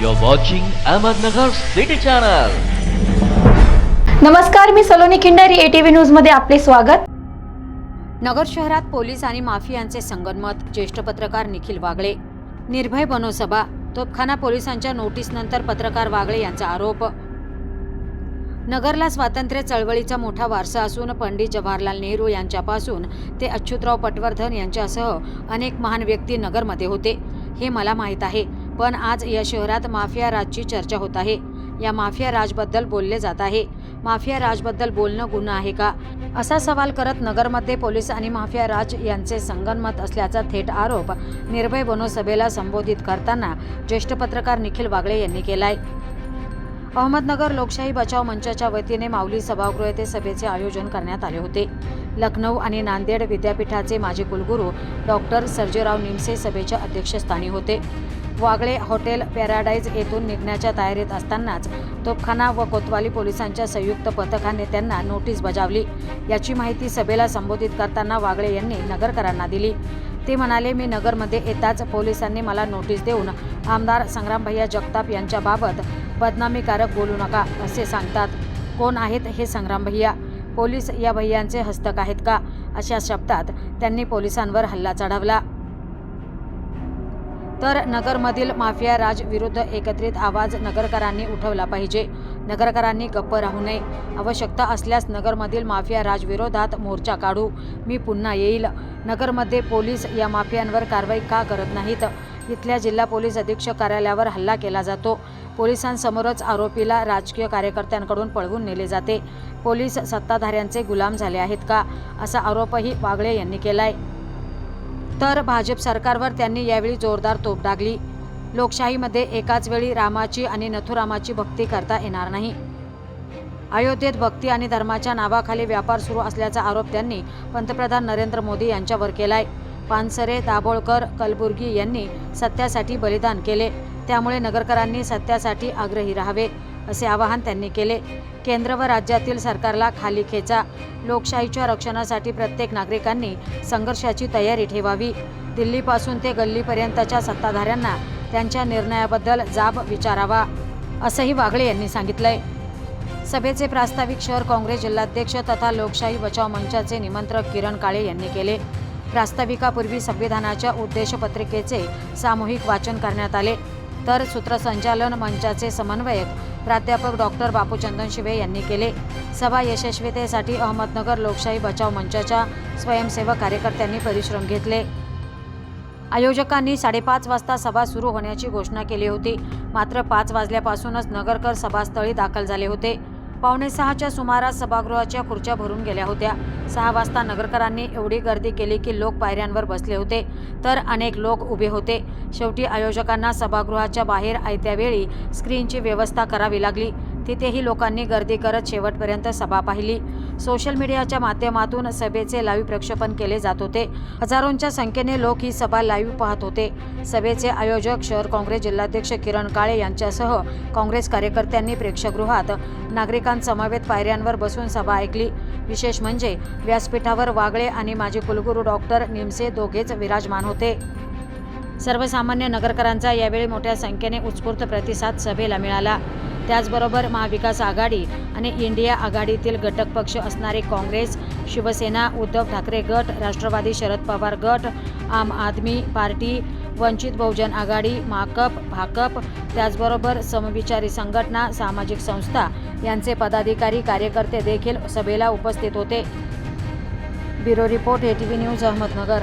You're watching Ahmednagar City Channel. नमस्कार मी Saloni Khindari ATV न्यूजमध्ये आपले स्वागत. नगर शहरात पोलीस आणि माफियांचे संगनमत ज्येष्ठ पत्रकार निखिल वागळे. निर्भय बनोसभा तोपखाना पोलिसांच्या नोटीसनंतर पत्रकार वागळे यांचा आरोप. नगरला स्वातंत्र्य चळवळीचा मोठा वारसा असून पंडित जवाहरलाल नेहरू यांच्यापासून ते अच्युतराव पटवर्धन यांच्यासह अनेक महान व्यक्ती नगरमध्ये होते. हे मला माहीत आहे. पण आज या शहरात माफिया राजची चर्चा होत आहे. या माफिया राजबद्दल बोलले जात आहे. माफिया राजबद्दल बोलणं गुन्हा आहे का? असा सवाल करत नगरमध्ये पोलीस आणि माफिया राज यांचे संगनमत असल्याचा थेट आरोप निर्भय बनोसभेला संबोधित करताना ज्येष्ठ पत्रकार निखिल वागळे यांनी केलाय. अहमदनगर लोकशाही बचाव मंचाच्या वतीने माऊली सभागृह येथे सभेचे आयोजन करण्यात आले होते. लखनौ आणि नांदेड विद्यापीठाचे माजी कुलगुरू डॉक्टर सर्जेराव निमसे सभेच्या अध्यक्षस्थानी होते. वागळे हॉटेल पॅराडाईज येथून निघण्याच्या तयारीत असतानाच तोपखाना व कोतवाली पोलिसांच्या संयुक्त पथकाने त्यांना नोटीस बजावली. याची माहिती सभेला संबोधित करताना वागळे यांनी नगरकरांना दिली. ते म्हणाले मी नगरमध्ये येताच पोलिसांनी मला नोटीस देऊन आमदार संग्रामभैया जगताप यांच्याबाबत बदनामीकारक बोलू नका असे सांगतात. कोण आहेत हे संग्राम भैया पोलीस या भैयांचे हस्तक आहेत का? अशा शब्दात त्यांनी पोलिसांवर हल्ला चढवला. तर नगरमधील माफिया राज विरुद्ध एकत्रित आवाज नगरकरांनी उठवला पाहिजे. नगरकरांनी गप्प राहू नये. आवश्यकता असल्यास नगरमधील माफिया राज विरोधात मोर्चा काढू. मी पुन्हा येईल. नगरमध्ये पोलीस या माफियांवर कारवाई का करत नाहीत? इथल्या जिल्हा पोलीस अधीक्षक कार्यालयावर हल्ला केला जातो. पोलिसांसमोरच आरोपीला राजकीय कार्यकर्त्यांकडून पळवून नेले जाते. पोलीस सत्ताधाऱ्यांचे गुलाम झाले आहेत का? असा आरोपही वागळे यांनी केलाय. तर भाजप सरकारवर त्यांनी यावेळी जोरदार तोप डागली. लोकशाहीमध्ये एकाच वेळी रामाची आणि नथुरामाची भक्ती करता येणार नाही. अयोध्येत भक्ती आणि धर्माच्या नावाखाली व्यापार सुरू असल्याचा आरोप त्यांनी पंतप्रधान नरेंद्र मोदी यांच्यावर केलाय. पानसरे दाभोळकर कलबुर्गी यांनी सत्यासाठी बलिदान केले. त्यामुळे नगरकरांनी सत्यासाठी आग्रही राहावे असे आवाहन त्यांनी केले. केंद्र व राज्यातील सरकारला खाली खेचा. लोकशाहीच्या रक्षणासाठी प्रत्येक नागरिकांनी संघर्षाची तयारी ठेवावी. दिल्लीपासून ते गल्लीपर्यंतच्या सत्ताधाऱ्यांना त्यांच्या निर्णयाबद्दल जाब विचारावा असंही वागळे यांनी सांगितलंय. सभेचे प्रास्ताविक शहर काँग्रेस जिल्हाध्यक्ष तथा लोकशाही बचाव मंचाचे निमंत्रक किरण काळे यांनी केले. प्रास्ताविकापूर्वी संविधानाच्या उद्देशपत्रिकेचे सामूहिक वाचन करण्यात आले. तर सूत्रसंचालन मंचाचे समन्वयक प्राध्यापक डॉक्टर बापूचंदन शिवे यांनी केले. सभा यशस्वीतेसाठी अहमदनगर लोकशाही बचाव मंचाच्या स्वयंसेवक कार्यकर्त्यांनी परिश्रम घेतले. आयोजकांनी साडेपाच वाजता सभा सुरू होण्याची घोषणा केली होती. मात्र पाच वाजल्यापासूनच नगरकर सभास्थळी दाखल झाले होते. पावणे सहाच्या सुमारास सभागृहाच्या खुर्च्या भरून गेल्या होत्या. सहा वाजता नगरकरांनी एवढी गर्दी केली की लोक पायऱ्यांवर बसले होते. तर अनेक लोक उभे होते. शेवटी आयोजकांना सभागृहाच्या बाहेर आयत्या वेळी स्क्रीनची व्यवस्था करावी लागली. तिथेही लोकांनी गर्दी करत शेवटपर्यंत सभा पाहिली. सोशल मीडियाच्या माध्यमातून सभेचे लाईव्ह प्रक्षेपण केले जात होते. हजारोंच्या संख्येने लोक ही सभा लाईव्ह पाहत होते. सभेचे आयोजक शहर काँग्रेस जिल्हाध्यक्ष किरण काळे यांच्यासह काँग्रेस कार्यकर्त्यांनी प्रेक्षगृहात नागरिकांसमवेत पायऱ्यांवर बसून सभा ऐकली. विशेष म्हणजे व्यासपीठावर वागळे आणि माजी कुलगुरू डॉक्टर निमसे दोघेच विराजमान होते. सर्वसामान्य नगरकरांचा यावेळी मोठ्या संख्येने उत्स्फूर्त प्रतिसाद सभेला मिळाला. त्याचबरोबर महाविकास आघाडी आणि इंडिया आघाडीतील घटक पक्ष असणारे काँग्रेस शिवसेना उद्धव ठाकरे गट राष्ट्रवादी शरद पवार गट आम आदमी पार्टी वंचित बहुजन आघाडी माकप भाकप त्याचबरोबर समविचारी संघटना सामाजिक संस्था यांचे पदाधिकारी कार्यकर्ते देखील सभेला उपस्थित होते. Bureau report ATV news Ahmednagar.